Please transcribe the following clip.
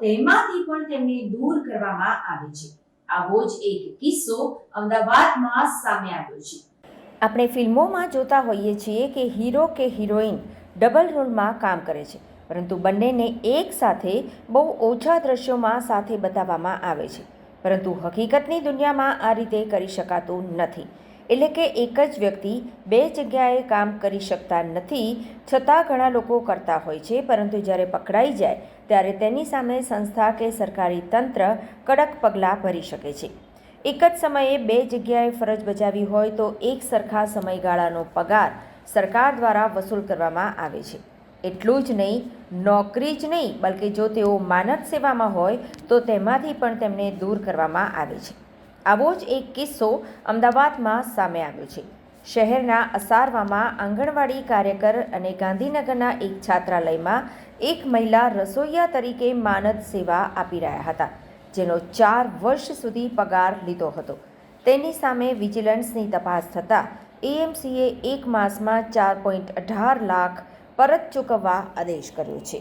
તેમાંથી પણ તેમને દૂર કરવામાં આવે છે. આવો જ એક કિસ્સો અમદાવાદમાં સામે આવ્યો છે. આપણે ફિલ્મોમાં જોતા હોઈએ છીએ કે હીરો કે હિરોઈન ડબલ રોલમાં કામ કરે છે, પરંતુ બંનેને એક સાથે બહુ ઓછા દ્રશ્યોમાં સાથે બતાવવામાં આવે છે. પરંતુ હકીકતની દુનિયામાં આ રીતે કરી શકાતું નથી. એટલે કે એક જ વ્યક્તિ બે જગ્યાએ કામ કરી શકતા નથી, છતાં ઘણા લોકો કરતા હોય છે. પરંતુ જ્યારે પકડાઈ જાય, ત્યારે તેની સામે સંસ્થા કે સરકારી તંત્ર કડક પગલાં ભરી શકે છે. એક જ સમયે બે જગ્યાએ ફરજ બજાવી હોય તો એક સરખા સમયગાળાનો પગાર સરકાર દ્વારા વસૂલ કરવામાં આવે છે. એટલું જ નહીં, નોકરી જ નહીં, બલકે જો તેઓ માનદ સેવામાં હોય, તો તેમાંથી પણ તેમને દૂર કરવામાં આવે છે. આવો જ એક કિસ્સો અમદાવાદમાં સામે આવ્યો છે. શહેરના અસારવામાં આંગણવાડી કાર્યકર અને ગાંધીનગરના એક છાત્રાલયમાં એક મહિલા રસોઈયા તરીકે માનદ સેવા આપી રહ્યા હતા, જેનો ચાર વર્ષ સુધી પગાર લીધો હતો. તેની સામે વિજિલન્સની તપાસ થતાં એએમસીએ એક માસમાં ચાર પોઈન્ટ અઢાર લાખ પરત ચૂકવવા આદેશ કર્યો છે.